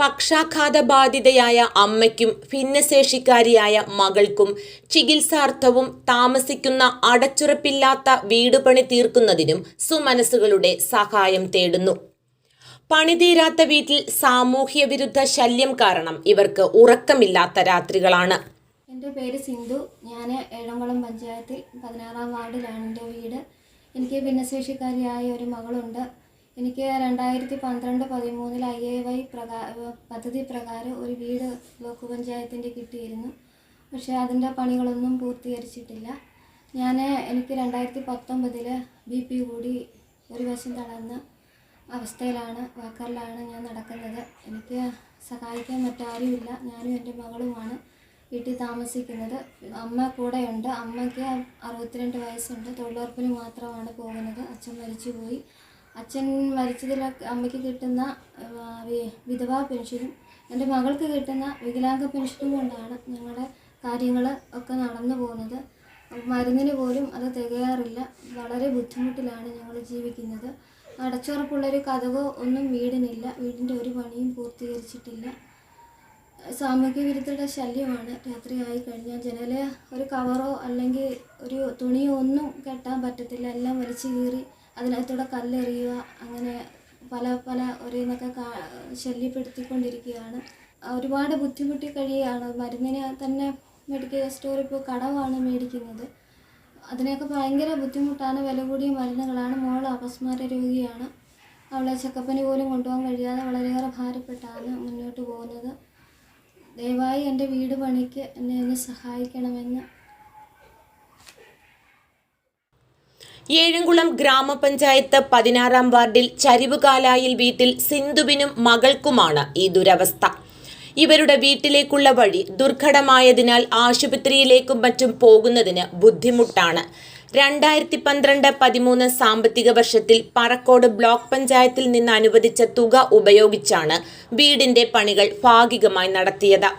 പക്ഷാഘാത ബാധിതയായ അമ്മയ്ക്കും ഭിന്നശേഷിക്കാരിയായ മകൾക്കും ചികിത്സാർത്ഥവും താമസിക്കുന്ന അടച്ചുറപ്പില്ലാത്ത വീട് പണി തീർക്കുന്നതിനും സുമനസ്സുകളുടെ സഹായം തേടുന്നു. പണിതീരാത്ത വീട്ടിൽ സാമൂഹ്യ വിരുദ്ധ ശല്യം കാരണം ഇവർക്ക് ഉറക്കമില്ലാത്ത രാത്രികളാണ്. എന്റെ പേര് സിന്ധു. ഞാൻ ഏഴംകുളം പഞ്ചായത്തിൽ പതിനാറാം വാർഡിലാണ് എന്റെ വീട്. എനിക്ക് ഭിന്നശേഷിക്കാരിയായ ഒരു മകളുണ്ട്. എനിക്ക് രണ്ടായിരത്തി പന്ത്രണ്ട് പതിമൂന്നിൽ ഐ എ വൈ പ്രകാ പദ്ധതി പ്രകാരം ഒരു വീട് ബ്ലോക്ക് പഞ്ചായത്തിന്റെ കിട്ടിയിരുന്നു. പക്ഷേ അതിന്റെ പണികളൊന്നും പൂർത്തീകരിച്ചിട്ടില്ല. ഞാൻ എനിക്ക് രണ്ടായിരത്തി പത്തൊമ്പതിൽ ബി പി കൂടി ഒരു വശം തളർന്ന അവസ്ഥയിലാണ് വാക്കറിലാണ് ഞാൻ നടക്കുന്നത്. എനിക്ക് സഹായിക്കാൻ മറ്റാരുമില്ല. ഞാനും എന്റെ മകളുമാണ് വീട്ടിൽ താമസിക്കുന്നത്. അമ്മ കൂടെയുണ്ട്. അമ്മയ്ക്ക് അറുപത്തിരണ്ട് വയസ്സുണ്ട്. തൊഴിലുറപ്പിന് മാത്രമാണ് പോകുന്നത്. അച്ഛൻ മരിച്ചുപോയി. അച്ഛൻ മരിച്ചതിൽ അമ്മയ്ക്ക് കിട്ടുന്ന വിധവ പെൻഷനും എന്റെ മകൾക്ക് കിട്ടുന്ന വികലാംഗ പെൻഷനും കൊണ്ടാണ് ഞങ്ങളുടെ കാര്യങ്ങൾ ഒക്കെ നടന്നു പോകുന്നത്. മരുന്നിന് പോലും അത് തികയാറില്ല. വളരെ ബുദ്ധിമുട്ടിലാണ് ഞങ്ങൾ ജീവിക്കുന്നത്. അടച്ചുറപ്പുള്ളൊരു കഥകോ ഒന്നും വീടിനില്ല. വീടിന്റെ ഒരു പണിയും പൂർത്തീകരിച്ചിട്ടില്ല. സാമൂഹ്യ വിരുദ്ധയുടെ ശല്യമാണ്. രാത്രി ആയി കഴിഞ്ഞാൽ ജനലെ ഒരു കവറോ അല്ലെങ്കിൽ ഒരു തുണിയോ ഒന്നും കെട്ടാൻ പറ്റത്തില്ല. എല്ലാം വലിച്ചു കീറി അതിനകത്തൂടെ കല്ലെറിയുക അങ്ങനെ പല പല ഓരോന്നൊക്കെ കാ- ശല്യപ്പെടുത്തിക്കൊണ്ടിരിക്കുകയാണ്. ഒരുപാട് ബുദ്ധിമുട്ടി കഴിയുകയാണ് മരുന്നിന് തന്നെ മെഡിക്കൽ സ്റ്റോർ ഇപ്പോൾ കടവാണ് മേടിക്കുന്നത്. അതിനൊക്കെ ഭയങ്കര ബുദ്ധിമുട്ടാണ്. വില കൂടിയ മരുന്നുകളാണ്. മോൾ അപസ്മാര രോഗിയാണ്. അവളെ ചെക്കപ്പിന് പോലും കൊണ്ടുപോകാൻ കഴിയാതെ വളരെയേറെ ഭാരപ്പെട്ടാണ് മുന്നോട്ട് പോകുന്നത്. ദയവായി എന്റെ വീട് പണിക്ക് എന്നെ ഒന്ന് സഹായിക്കണമെന്ന് ഏഴംകുളം ഗ്രാമപഞ്ചായത്ത് പതിനാറാം വാർഡിൽ ചരിവുകാലായിൽ വീട്ടിൽ സിന്ധുവിനും മകൾക്കുമാണ് ഈ ദുരവസ്ഥ. ഇവരുടെ വീട്ടിലേക്കുള്ള വഴി ദുർഘടമായതിനാൽ ആശുപത്രിയിലേക്കും മറ്റും പോകുന്നതിന് ബുദ്ധിമുട്ടാണ്. രണ്ടായിരത്തി പന്ത്രണ്ട് പതിമൂന്ന് സാമ്പത്തിക വർഷത്തിൽ പറക്കോട് ബ്ലോക്ക് പഞ്ചായത്തിൽ നിന്ന് അനുവദിച്ച തുക ഉപയോഗിച്ചാണ് വീടിന്റെ പണികൾ ഭാഗികമായി നടത്തിയത്.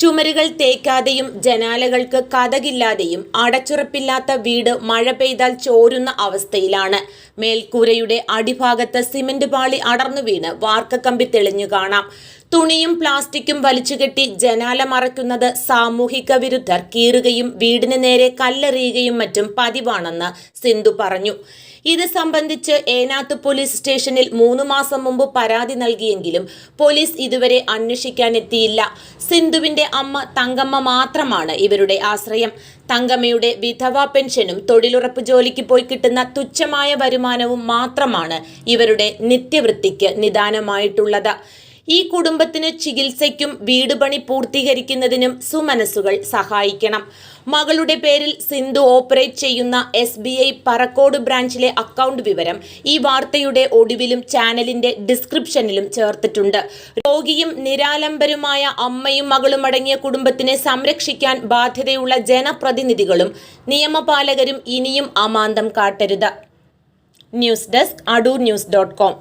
ചുമരുകൾ തേക്കാതെയും ജനാലകൾക്ക് കഥകില്ലാതെയും അടച്ചുറപ്പില്ലാത്ത വീട് മഴ പെയ്താൽ ചോരുന്ന അവസ്ഥയിലാണ്. മേൽക്കൂരയുടെ അടിഭാഗത്ത് സിമന്റ് പാളി അടർന്നു വീണ് വാർക്കക്കമ്പി തെളിഞ്ഞു കാണാം. തുണിയും പ്ലാസ്റ്റിക്കും വലിച്ചുകെട്ടി ജനാല മറയ്ക്കുന്നത് സാമൂഹിക വിരുദ്ധർ കീറുകയും വീടിന് നേരെ കല്ലെറിയുകയും മറ്റും പതിവാണെന്ന് സിന്ധു പറഞ്ഞു. ഇത് സംബന്ധിച്ച് ഏനാത്ത് പോലീസ് സ്റ്റേഷനിൽ മൂന്ന് മാസം മുമ്പ് പരാതി നൽകിയെങ്കിലും പോലീസ് ഇതുവരെ അന്വേഷിക്കാനെത്തിയില്ല. സിന്ധുവിന്റെ അമ്മ തങ്കമ്മ മാത്രമാണ് ഇവരുടെ ആശ്രയം. തങ്കമ്മയുടെ വിധവാ പെൻഷനും തൊഴിലുറപ്പ് ജോലിക്ക് പോയി കിട്ടുന്ന തുച്ഛമായ വരുമാനവും മാത്രമാണ് ഇവരുടെ നിത്യവൃത്തിക്ക് നിദാനമായിട്ടുള്ളത്. ഈ കുടുംബത്തിന് ചികിത്സയ്ക്കും വീട് പണി പൂർത്തീകരിക്കുന്നതിനും സുമനസ്സുകൾ സഹായിക്കണം. മകളുടെ പേരിൽ സിന്ധു ഓപ്പറേറ്റ് ചെയ്യുന്ന എസ് ബി ഐ പറക്കോട് ബ്രാഞ്ചിലെ അക്കൗണ്ട് വിവരം ഈ വാർത്തയുടെ ഒടുവിലും ചാനലിന്റെ ഡിസ്ക്രിപ്ഷനിലും ചേർത്തിട്ടുണ്ട്. രോഗിയും നിരാലംബരുമായ അമ്മയും മകളും അടങ്ങിയ കുടുംബത്തിനെ സംരക്ഷിക്കാൻ ബാധ്യതയുള്ള ജനപ്രതിനിധികളും നിയമപാലകരും ഇനിയും അമാന്തം കാട്ടരുത്. News desk Adoor news dot com.